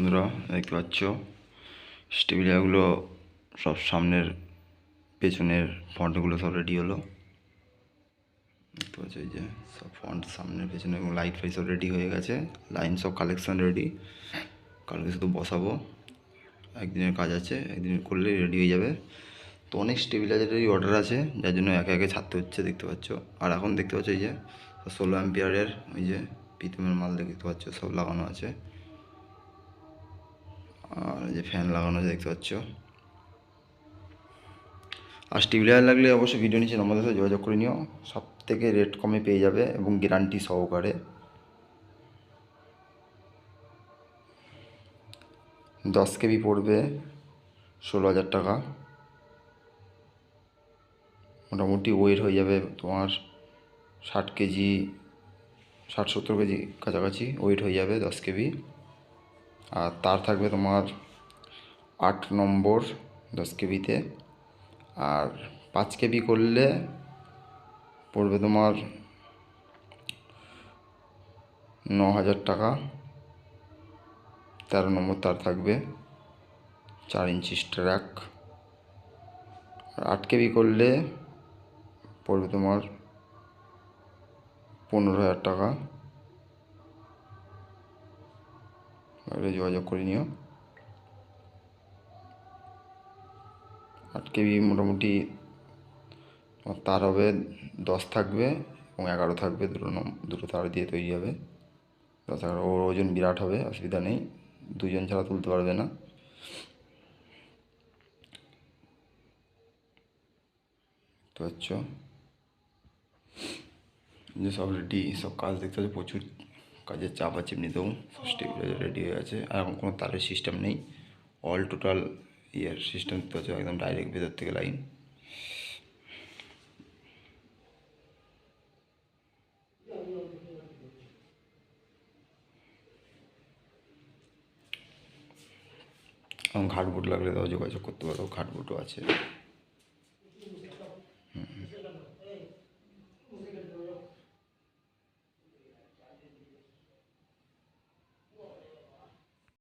বন্ধুরা, দেখতে পাচ্ছ? স্টেবিলারগুলো সব সামনের পেছনের ফন্টগুলো সব রেডি হলো। দেখতে পাচ্ছ এই যে, সব ফন্ট সামনের পেছনে এবং লাইট ফাইট সব রেডি হয়ে গেছে। লাইন সব কালেকশন রেডি কালকে শুধু বসাবো। একদিনের কাজ আছে, একদিন করলে রেডি হয়ে যাবে। তো অনেক স্টেবিলাইজারেরই অর্ডার আছে, যার জন্য একে একে ছাড়তে হচ্ছে, দেখতে পাচ্ছ। আর এখন দেখতে পাচ্ছ এই যে, ষোলো অ্যাম্পিয়ারের ওই যে পিতমের মাল দেখতে পাচ্ছ, সব লাগানো আছে। আর যে ফ্যান লাগানো আছে, দেখতে পাচ্ছ। আর স্টিবিলাইজার লাগলে অবশ্যই ভিডিও নিচে আমাদের সাথে যোগাযোগ করে নিও। সব থেকে রেট কমে পেয়ে যাবে এবং গ্যারান্টি সহকারে। দশ কেবি পড়বে ষোলো হাজার টাকা। মোটামুটি ওয়েট হয়ে যাবে তোমার ষাট কেজি, ষাট সত্তর কেজি কাছাকাছি ওয়েট হয়ে যাবে দশ কেবি। আর তার থাকবে তোমার আট নম্বর দশ কেবিতে আর পাঁচ কেবি করলে পড়বে তোমার ন হাজার টাকা। তেরো নম্বর তার থাকবে চার ইঞ্চি স্ট্র্যাক আর আট কেবি করলে পড়বে তোমার পনেরো হাজার টাকা। এবারে যোগাযোগ করে নিও। আট কেবি মোটামুটি তার হবে দশ থাকবে এবং এগারো থাকবে, দুটো দুটো তার দিয়ে তৈরি হবে। দশ এগারো, ওর ওজন বিরাট হবে, অসুবিধা নেই। দুজন ছাড়া তুলতে পারবে না। তো হচ্ছে যে সব রেডি সব কাজ দেখতে হচ্ছে প্রচুর কাজের চাপ আছে এমনিতেও সব স্টেবিলাইজার রেডি হয়ে আছে আর এখন কোনো তারের সিস্টেম নেই। অল টোটাল ইয়ের সিস্টেম দেখতে হচ্ছে একদম ডাইরেক্ট ভেতর থেকে লাইন এবং ঘাটবুট লাগলে তাও যোগাযোগ করতে পারো ঘাটবুটও আছে।